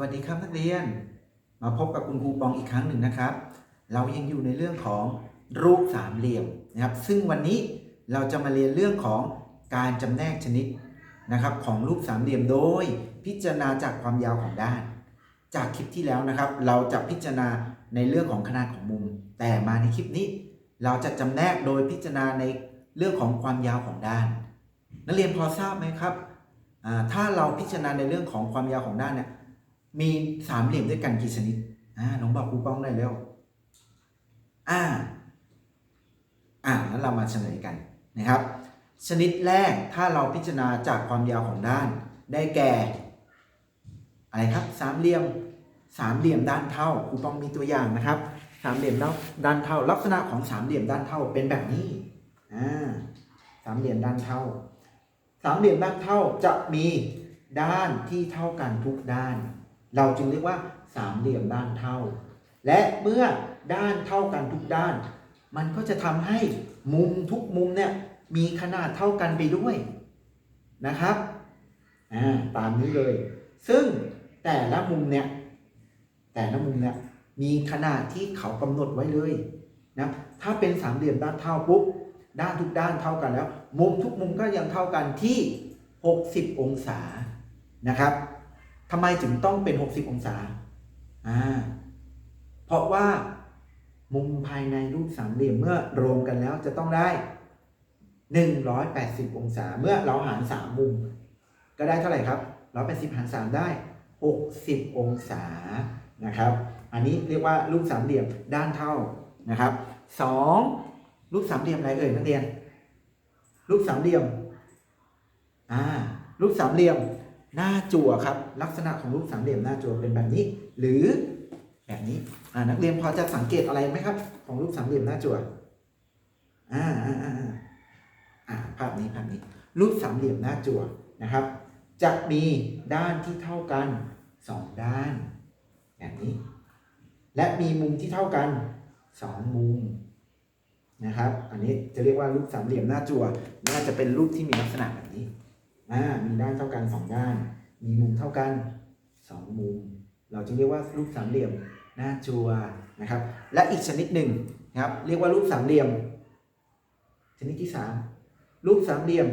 วัสดีครับนักเรียน มาพบกับคุณครูปองอีกครั้งหนึ่งนะครับ เรายังอยู่ในเรื่องของรูปสามเหลี่ยมนะครับ ซึ่งวันนี้เราจะมาเรียนเรื่องของการจำแนกชนิดนะครับ ของรูปสามเหลี่ยมโดย พิจารณาจากความยาวของด้าน จากคลิปที่แล้วนะครับ เราจะพิจารณาในเรื่องของขนาดของมุม แต่มาในคลิปนี้ เราจะจำแนกโดยพิจารณาในเรื่องของความยาวของด้าน นักเรียนพอทราบไหมครับถ้าเราพิจารณาในเรื่องของความยาวของด้านเนี่ย มีสามเหลี่ยมด้วยกันกี่ชนิดอ่าน้องบอกครูป้องได้แล้วอ่าอ่างั้นเรามาเฉลยกันนะครับ ชนิดแรกถ้าเราพิจารณาจากความยาวของด้าน ได้แก่ อะไรครับสามเหลี่ยมสามเหลี่ยมด้านเท่าครูป้องมีตัวอย่างนะครับสามเหลี่ยมด้านเท่า ลักษณะของสามเหลี่ยมด้านเท่าเป็นแบบนี้อ่าสามเหลี่ยมด้านเท่า สามเหลี่ยมด้านเท่าจะมีด้านที่เท่ากันทุกด้าน เราจึงเรียกว่าสามเหลี่ยมด้านเท่า และเมื่อด้านเท่ากันทุกด้าน มันก็จะทำให้มุมทุกมุมเนี่ยมีขนาดเท่ากันไปด้วยนะครับอ่าตามนี้เลย ซึ่งแต่ละมุมเนี่ยแต่ละมุมเนี่ยมีขนาดที่เขากำหนดไว้เลยนะถ้าเป็นสามเหลี่ยมด้านเท่าปุ๊บด้านทุกด้านเท่ากันแล้ว มุมทุกมุมก็ยังเท่ากันที่ 60 องศานะครับ ทำไมถึงต้องเป็น 60 องศา อ่า เพราะว่ามุมภายในรูปสามเหลี่ยมเมื่อรวมกันแล้วจะต้องได้ 180 องศา เมื่อเราหาร 3 มุม ก็ได้เท่าไหร่ครับ180หาร 3 ได้ 60 องศา นะครับ อันนี้เรียกว่ารูปสามเหลี่ยมด้านเท่า นะครับ 2. รูปสามเหลี่ยมอะไรเอ่ยนักเรียน รูปสามเหลี่ยม อ่า รูปสามเหลี่ยม หน้าจั่วครับ ลักษณะของรูปสามเหลี่ยมหน้าจั่วเป็นแบบนี้ หรือแบบนี้อ่านักเรียนพอจะสังเกตอะไรไหมครับ ของรูปสามเหลี่ยมหน้าจั่วอ่าอ่าอ่าอ่าอ่าภาพนี้ภาพนี้ รูปสามเหลี่ยมหน้าจั่วนะครับ จะมีด้านที่เท่ากันสองด้าน แบบนี้ และมีมุมที่เท่ากันสองมุมนะครับ อันนี้จะเรียกว่ารูปสามเหลี่ยมหน้าจั่วน่าจะเป็นรูปที่มีลักษณะแบบนี้ อ่ามีด้านเท่ากันสองด้าน มีมุมเท่ากันสองมุม เราจะเรียกว่ารูปสามเหลี่ยมหน้าจัวนะครับ และอีกชนิดหนึ่งนะครับ เรียกว่ารูปสามเหลี่ยม ชนิดที่สามรูปสามเหลี่ยม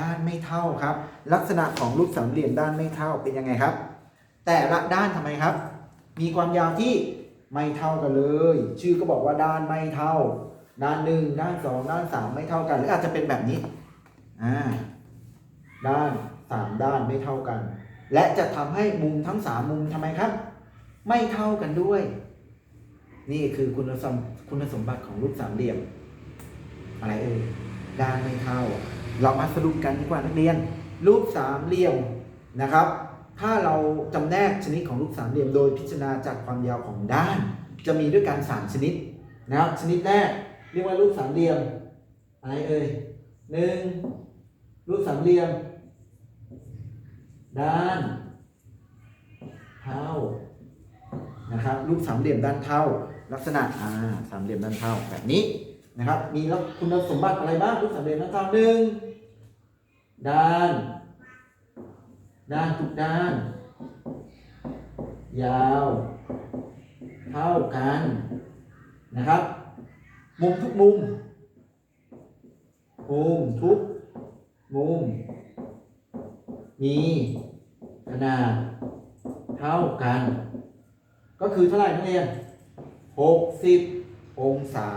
ด้านไม่เท่าครับ ลักษณะของรูปสามเหลี่ยมด้านไม่เท่าเป็นยังไงครับ แต่ละด้านทำไมครับ มีความยาวที่ไม่เท่ากันเลย ชื่อก็บอกว่าด้านไม่เท่า ด้านหนึ่งด้านสองด้านสามไม่เท่ากัน หรืออาจจะเป็นแบบนี้อ่า ด้านสามด้านไม่เท่ากัน และจะทำให้มุมทั้งสามมุมทำไมครับ ไม่เท่ากันด้วย นี่คือคุณสมคุณสมบัติของรูปสามเหลี่ยม อะไรเอ่ยด้านไม่เท่า เรามาสรุปกันดีกว่านักเรียน รูปสามเหลี่ยมนะครับ ถ้าเราจำแนกชนิดของรูปสามเหลี่ยม โดยพิจารณาจากความยาวของด้าน จะมีด้วยกันสามชนิดนะครับชนิดแรกเรียกว่ารูปสามเหลี่ยมอะไรเอ่ยหนึ่ง รูปสามเหลี่ยม ด้านเท่านะครับ รูปสามเหลี่ยมด้านเท่า ลักษณะอ่าสามเหลี่ยมด้านเท่าแบบนี้นะครับ มีแล้วคุณสมบัติอะไรบ้างรูปสามเหลี่ยมด้านเท่าหนึ่งด้าน ด้านทุกด้าน ยาว เท่ากันนะครับ มุมทุกมุมมุมทุก มุม มีขนาดเท่ากัน ก็คือเท่าไหร่นักเรียน60องศา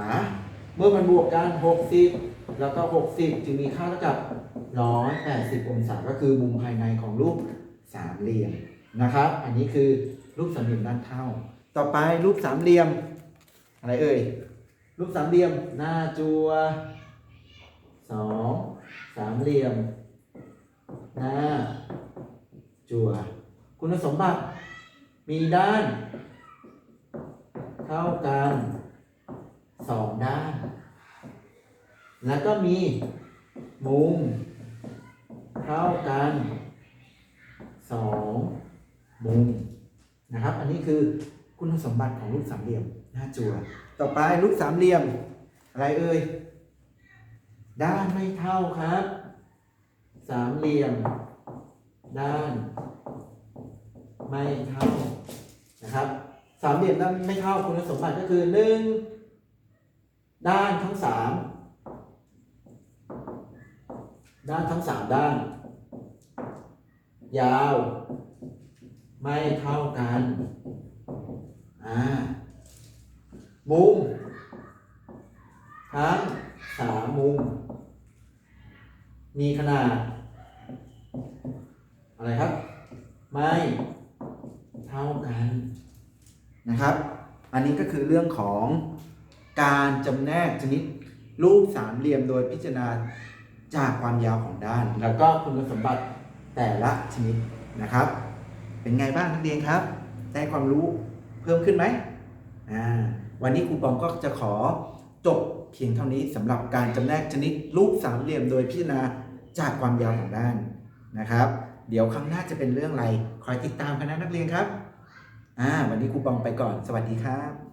เมื่อมันบวกกัน60แล้วก็60จึงมีค่าเท่ากับ180องศาก็คือมุมภายในของรูปสามเหลี่ยมนะครับ อันนี้คือรูปสามเหลี่ยมด้านเท่า ต่อไปรูปสามเหลี่ยม อะไรเอ่ย รูปสามเหลี่ยมหน้าจัวามเหลี่ยม หน้า จั่ว คุณสมบัติ มีด้าน เท่ากันสองด้าน แล้วก็มีมุม เท่ากันสองมุมนะครับ อันนี้คือคุณสมบัติของรูปสามเหลี่ยมหน้าจั่ว ต่อไปรูปสามเหลี่ยม อะไรเอ่ย ด้านไม่เท่าครับ สามเหลี่ยม ด้าน ไม่เท่านะครับ สามเหลี่ยมด้านไม่เท่าคุณสมบัติก็คือหนึ่งด้านทั้งสามด้านทั้งสามด้าน ยาว ไม่เท่ากัน อ่า มุม ทั้งสามมุม มีขนาด อะไรครับ ไม่เท่ากันนะครับ อันนี้ก็คือเรื่องของการจำแนกชนิดรูปสามเหลี่ยมโดยพิจารณาจากความยาวของด้าน แล้วก็คุณสมบัติแต่ละชนิดนะครับ เป็นไงบ้างนักเรียนครับ ได้ความรู้เพิ่มขึ้นไหมอ่าวันนี้ครูปองก็จะขอจบ เพียงเท่านี้สำหรับการจำแนกชนิดรูปสามเหลี่ยมโดยพิจารณาจากความยาวของด้านนะครับ เดี๋ยวครั้งหน้าจะเป็นเรื่องอะไร คอยติดตามคณะนักเรียนครับอ่าวันนี้ครูปองไปก่อน สวัสดีครับ